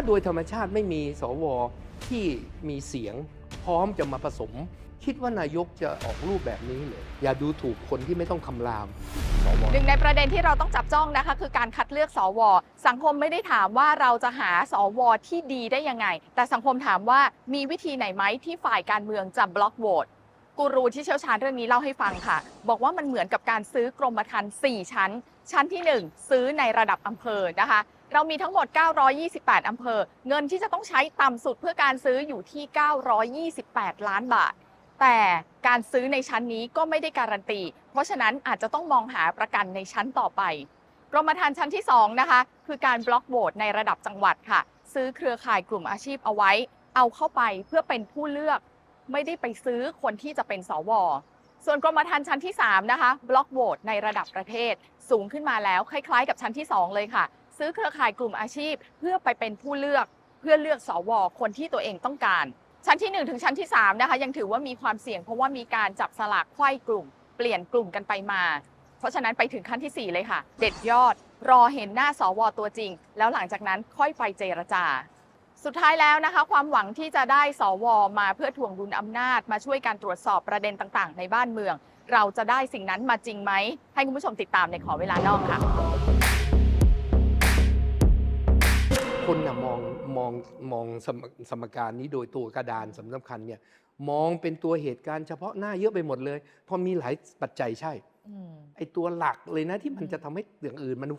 าโดยธรรมชาติไม่มีสวที่มีเสียงพร้อมจะมาผสม คิดว่านายกจะออกรูปแบบนี้เลยอย่าดูถูกคนที่ไม่ต้องคำรามสวหนึ่งในประเด็นที่เราต้องจับจ้องนะคะ คือการคัดเลือกสว สังคมไม่ได้ถามว่าเราจะหาสวที่ดีได้ยังไง แต่สังคมถามว่ามีวิธีไหนไหมที่ฝ่ายการเมืองจะบล็อกโหวตกูรูที่เชี่ยวชาญเรื่องนี้เล่าให้ฟังค่ะ บอกว่ามันเหมือนกับการซื้อกรมธรรม์4ชั้น ชั้นที่ 1 ซื้อในระดับอำเภอนะคะ เรามีทั้งหมด 928 อำเภอ เงินที่จะต้องใช้ต่ำสุดเพื่อการซื้ออยู่ที่ 928 ล้านบาท แต่การซื้อในชั้นนี้ก็ไม่ได้การันตี เพราะฉะนั้นอาจจะต้องมองหาประกันในชั้นต่อไป กรมธรรม์ชั้นที่ 2 นะคะ คือการบล็อกโหวตในระดับจังหวัดค่ะ ซื้อเครือข่ายกลุ่มอาชีพเอาไว้ เอาเข้าไปเพื่อเป็นผู้เลือก ไม่ได้ไปซื้อคนที่จะเป็นสวส่วนกรมธรรม์ชั้นที่ 3 นะคะ บล็อกโหวตในระดับประเทศ สูงขึ้นมาแล้ว คล้ายๆ กับชั้นที่ 2 เลยค่ะ ซื้อเครือข่ายกลุ่มอาชีพ เพื่อไปเป็นผู้เลือกเพื่อเลือกสวคนที่ตัวเองต้องการ ชั้นที่ 1 ถึงชั้นที่3นะคะยังถือว่ามีความเสี่ยง เพราะว่ามีการจับสลากไขว้กลุ่ม เปลี่ยนกลุ่มกันไปมา เพราะฉะนั้นไปถึงขั้นทีสี่4 เลยค่ะ เด็ดยอด รอเห็นหน้าสวตัวจริง แล้วหลังจากนั้นค่อยไปเจรจาสุดท้ายแล้วนะคะความหวังที่จะได้สวมาเพื่อถ่วงดุลอำนาจ มาช่วยการตรวจสอบประเด็นต่างๆ ในบ้านเมือง เราจะได้สิ่งนั้นมาจริงไหม ให้คุณผู้ชมติดตามในขอเวลานอกค่ะ คนนะมองมองมองสมสมการนี้โดยตัวกระดานสำคัญเนี่ยมองเป็นตัวเหตุการณ์เฉพาะหน้าเยอะไปหมดเลยเพราะมีหลายปัจจัยใช่ไอ้ตัวหลักเลยนะที่มันอืมจะทำให้อย่างอื่นมัน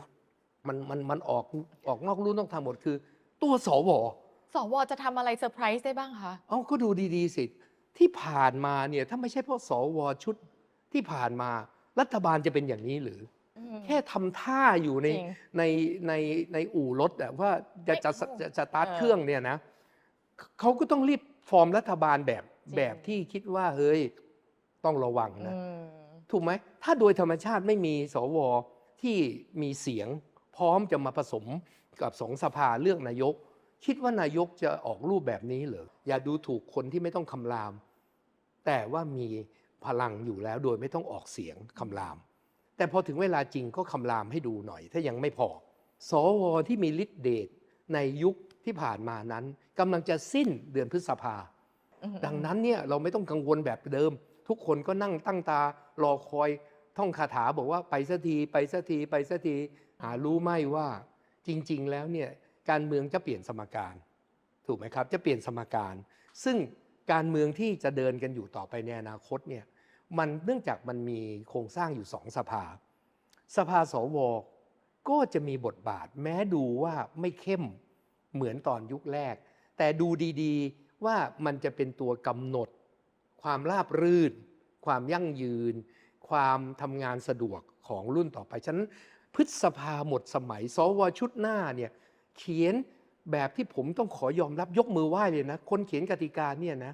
มันมันมันออกออกนอกลู่นอกทางหมดคือ ตัวสวสวจะทำอะไรเซอร์ไพรส์ได้บ้างคะเอาก็ดูดีๆสิที่ผ่านมาเนี่ยถ้าไม่ใช่เพราะสวชุดที่ผ่านมารัฐบาลจะเป็นอย่างนี้หรือ แค่ทำท่าอยู่ในจริงในในในอู่รถอะว่าจะจะจะจะจะสตาร์ทเออเครื่องเนี่ยนะเขาก็ต้องรีบฟอร์มรัฐบาลแบบจริงแบบที่คิดว่าเฮ้ยต้องระวังนะอืมถูกไหมถ้าโดยธรรมชาติไม่มีสวที่มีเสียง พร้อมจะมาผสมกับสองสภาเลือกนายก คิดว่านายกจะออกรูปแบบนี้เหรออย่าดูถูกคนที่ไม่ต้องคำราม แต่ว่ามีพลังอยู่แล้วโดยไม่ต้องออกเสียงคำราม แต่พอถึงเวลาจริงก็คำรามให้ดูหน่อย ถ้ายังไม่พอ สวที่มีฤทธิ์เดชในยุคที่ผ่านมานั้นกำลังจะสิ้นเดือนพฤษภาอืมดังนั้นเนี่ยเราไม่ต้องกังวลแบบเดิม ทุกคนก็นั่งตั้งตารอคอยท่องคาถาบอกว่าไปสักทีไปสักทีไปสักทีหารู้ไหมว่าจริง ๆ แล้วเนี่ยการเมืองจะเปลี่ยนสมการ ถูกไหมครับ จะเปลี่ยนสมการ ซึ่งการเมืองที่จะเดินกันอยู่ต่อไปในอนาคตเนี่ย มันเนื่องจากมันมีโครงสร้างอยู่สองสภา สภาสวก็จะมีบทบาท แม้ดูว่าไม่เข้มเหมือนตอนยุคแรก แต่ดูดีๆว่ามันจะเป็นตัวกำหนด ความราบรื่น ความยั่งยืน ความทำงานสะดวกของรุ่นต่อไปฉะนั้นพฤษภาหมดสมัย สวชุดหน้าเนี่ยเขียนแบบที่ผมต้องขอยอมรับยกมือไหว้เลยนะ คนเขียนกติกาเนี่ยนะ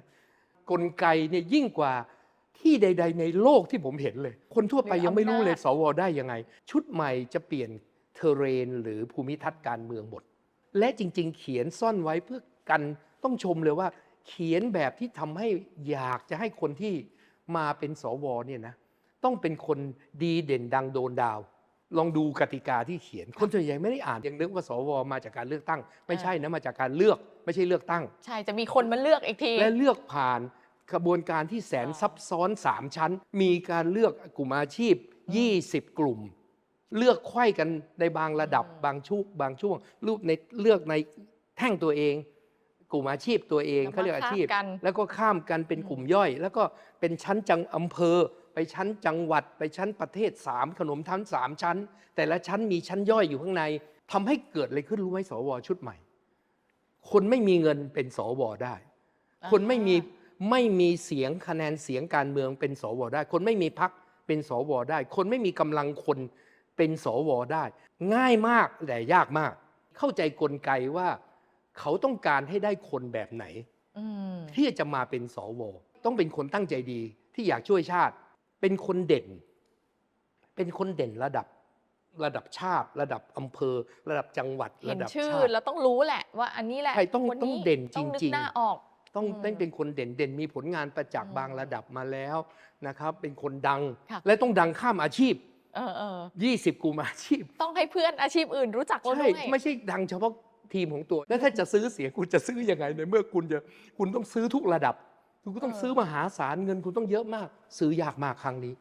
กลไกเนี่ยยิ่งกว่า ที่ใด ๆ ในโลกที่ผมเห็นเลย คนทั่วไปยังไม่รู้เลยสวได้ยังไง ชุดใหม่จะเปลี่ยนเทเรนหรือภูมิทัศน์การเมืองหมด และจริง ๆ เขียนซ่อนไว้เพื่อกันต้องชมเลยว่า เขียนแบบที่ทำให้อยากจะให้คนที่มาเป็นสวเนี่ยนะต้องเป็นคนดีเด่นดังโดนดาว ลองดูกติกาที่เขียน คนส่วนใหญ่ไม่ได้อ่านยังนึกว่าสวมาจากการเลือกตั้ง ไม่ใช่นะมาจากการเลือกไม่ใช่เลือกตั้ง ใช่จะมีคนมาเลือกอีกที และเลือกผ่าน กระบวนการที่แสนอ่าซับซ้อน 3 ชั้น มีการเลือกกลุ่มอาชีพ 20 กลุ่ม เลือกไขว้กันในบางระดับบางช่วงบางช่วงรูปในเลือกในแท่งตัวเอง กลุ่มอาชีพตัวเองแล้วเขาเรียกอาชีพมาคาบกันแล้วก็ข้ามกันเป็นกลุ่มย่อย แล้วก็เป็นชั้นจังอำเภอ ไปชั้นจังหวัด ไปชั้นประเทศสามขนมทั้นสามชั้น แต่ละชั้นมีชั้นย่อยอยู่ข้างในทำให้เกิดอะไรขึ้นรู้ไหมสวชุดใหม่ คนไม่มีเงินเป็นสวได้ คนไม่มี ไม่มีเสียงคะแนนเสียงการเมืองเป็นสวได้ คนไม่มีพักเป็นสวได้ คนไม่มีกำลังคนเป็นสวได้ ง่ายมากแต่ยากมาก เข้าใจกลไกว่าเขาต้องการให้ได้คนแบบไหนอืมที่จะมาเป็นสวต้องเป็นคนตั้งใจดีที่อยากช่วยชาติ เป็นคนเด่น เป็นคนเด่นระดับระดับชาติ ระดับอำเภอ ระดับจังหวัดเห็ระนดับชื่อชาติแล้วต้องรู้แหละว่าอันนี้แหละใช่ต้องคนต้องนี้เด่นต้องนึจริกงๆหน้าออก ต้องอืมต้องเป็นคนเด่นเด่นมีผลงานประจักษ์อืมบางระดับมาแล้วนะครับ เป็นคนดังค่ะและต้องดังข้ามอาชีพเออเออ20กลุ่มอาชีพ ต้องให้เพื่อนอาชีพอื่นรู้จักเราใช่ด้วยไม่ใช่ดังเฉพาะทีมของตัว แล้วถ้าจะซื้อเสียงคุณจะซื้อยังไงในเมื่อคุณจะคุณต้องซื้อทุกระดับ คุณก็ต้องเออซื้อมหาศาลเงินคุณต้องเยอะมาก ซื้อยากมากครั้งนี้